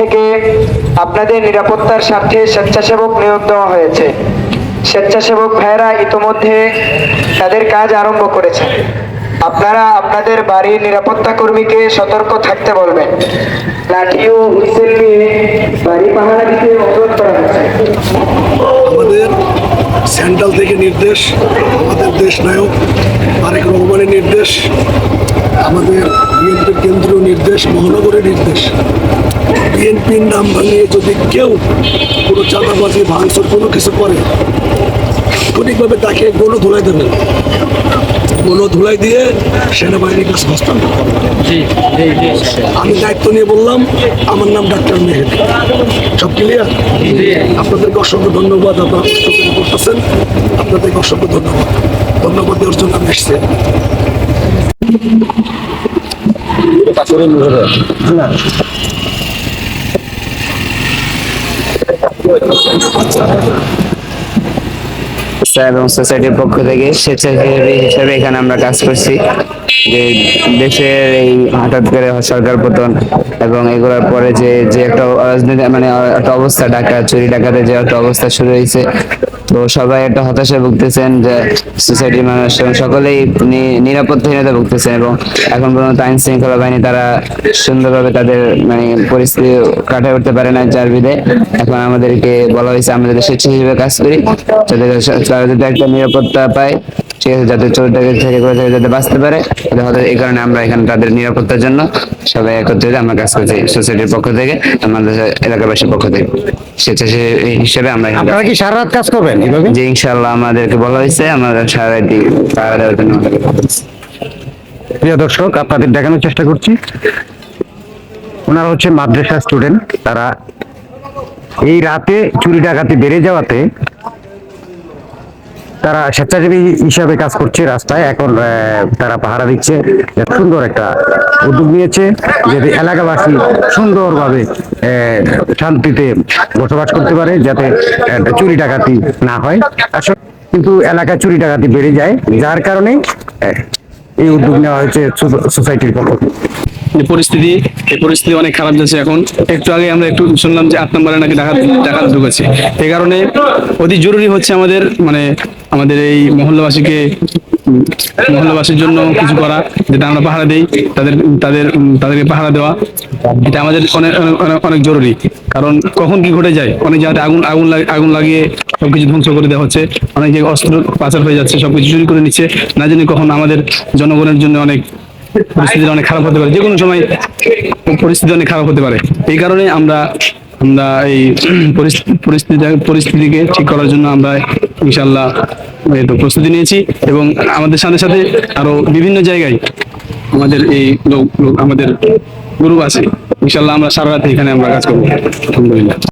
থেকে আপনাদের নিরাপত্তার স্বার্থে স্বেচ্ছাসেবক নিয়োগ দেওয়া হয়েছে। স্বেচ্ছাসেবক ভাইয়েরা ইতোমধ্যে তাদের কাজ আরম্ভ করেছে। আপনারা আপনাদের বাড়ির নিরাপত্তা কর্মীকে সতর্ক থাকতে বলবেন। লাঠি ও হুইসেল নিয়ে বাড়ি পাহারা দিতে অনুরোধ করা হয়েছে। আমাদের সেন্ট্রাল থেকে নির্দেশ, আমাদের দেশ নায়ক তারেক রহমানের নির্দেশ, আমাদের বিএনপির কেন্দ্রীয় নির্দেশ মহানগরের নির্দেশ। বিএনপির নাম ভাঙিয়ে যদি কেউ কোনো চাঁদাবাজি ভাঙচুর কোনো কিছু করে সঠিকভাবে তাকে গণ ধুলাই দেবে। গণ ধুলাই দিয়ে সেনাবাহিনীর কাছে হস্তান্তর আমি দায়িত্ব নিয়ে বললাম আমার নাম ডাক্তার মেহেদি। সব ক্লিয়ার আপনাদেরকে অসংখ্য ধন্যবাদ আপনারা কষ্ট করে করতেছেন। আপনাদেরকে অসংখ্য ধন্যবাদ। ধন্যবাদ দেওয়ার জন্য আমি এসছি স্যার এবং সোসাইটির পক্ষ থেকে স্বেচ্ছাসেবী হিসেবে এখানে আমরা কাজ করছি। যে দেশের এই হঠাৎ করে সরকার পতন এবং এগুলোর পরে যে যে একটা রাজনীতি মানে একটা অবস্থা ডাকা চুরি ডাকাতে যে একটা অবস্থা শুরু হয়েছে, তো সবাই একটা হতাশায় ভুগতেছেন যে সোসাইটির মানুষ সকলেই নিরাপত্তাহীনতা ভুগতেছেন এবং এখন পর্যন্ত আইন শৃঙ্খলা বাহিনী তারা সুন্দরভাবে তাদের মানে পরিস্থিতি কাটায় উঠতে পারে না যার বিধে এখন আমাদেরকে বলা হয়েছে, আমরা যাতে স্বেচ্ছা হিসেবে কাজ করি, যাতে তারা যাতে একটা নিরাপত্তা পায়, ঠিক আছে, যাতে চোর ডাকাত থেকে করে থেকে যাতে বাঁচতে পারে। এই কারণে আমরা এখানে তাদের নিরাপত্তার জন্য সবাই একত্রিত আমরা কাজ করছি সোসাইটির পক্ষ থেকে আমাদের এলাকাবাসীর পক্ষ থেকে। স্বেচ্ছাসেবী হিসেবে আমরা আপনারা কি সারা রাত কাজ করবেন যে ইনশাল্লাহ আমাদেরকে বলা হয়েছে আমাদের সারাটি পাহাড় দেওয়ার জন্য। প্রিয় দর্শক আপনাদের দেখানোর চেষ্টা করছি। ওনারা হচ্ছে মাদ্রাসা স্টুডেন্ট তারা এই রাতে চুরি ডাকাতি বেড়ে যাওয়াতে তারা স্বেচ্ছাসেবী হিসাবে কাজ করছে রাস্তায়। এখন তারা পাহারা দিচ্ছে। সুন্দর একটা উদ্যোগ নিয়েছে যাতে এলাকাবাসী সুন্দরভাবে শান্তিতে বসবাস করতে পারে, যাতে চুরি ডাকাতি না হয়। আসলে কিন্তু এলাকা চুরি ডাকাতি বেড়ে যায়, যার কারণে এই উদ্যোগ নেওয়া হয়েছে সোসাইটির পক্ষ। যে পরিস্থিতি, এই পরিস্থিতি অনেক খারাপ যাচ্ছে এখন। একটু আগে আমরা একটু শুনলাম যে আট নম্বরে নাকি ডাকাত ডাকাত ঢুকেছে। এই কারণে অতি জরুরি হচ্ছে আমাদের মানে আমাদের এই মহল্লাবাসীকে, মহল্লাবাসীর জন্য কিছু করা, যেটা আমরা পাহারা দেই, তাদের তাদের, তাদেরকে পাহারা দেওয়া। এটা আমাদের অনেক, অনেক- জরুরি। কারণ কখন কি ঘটে যায়, অনেক জায়গাতে আগুন আগুন আগুন লাগিয়ে সবকিছু ধ্বংস করে দেওয়া হচ্ছে। অনেক জায়গায় অস্ত্র পাচার হয়ে যাচ্ছে, সবকিছু চুরি করে নিচ্ছে। না জানি কখন আমাদের জনগণের জন্য অনেক পরিস্থিতি অনেক খারাপ হতে পারে। যে কোনো সময় পরিস্থিতি অনেক খারাপ হতে পারে। এই কারণে আমরা আমরা এই পরিস্থিতি, পরিস্থিতি- পরিস্থিতিকে ঠিক করার জন্য আমরা ইনশাল্লাহ প্রস্তুতি নিয়েছি এবং আমাদের সাথে সাথে আরও বিভিন্ন জায়গায় আমাদের এই লোক আমাদের গ্রুপ আছে। ইনশাল্লাহ আমরা সারা রাত এখানে আমরা কাজ করব। আলহামদুলিল্লাহ।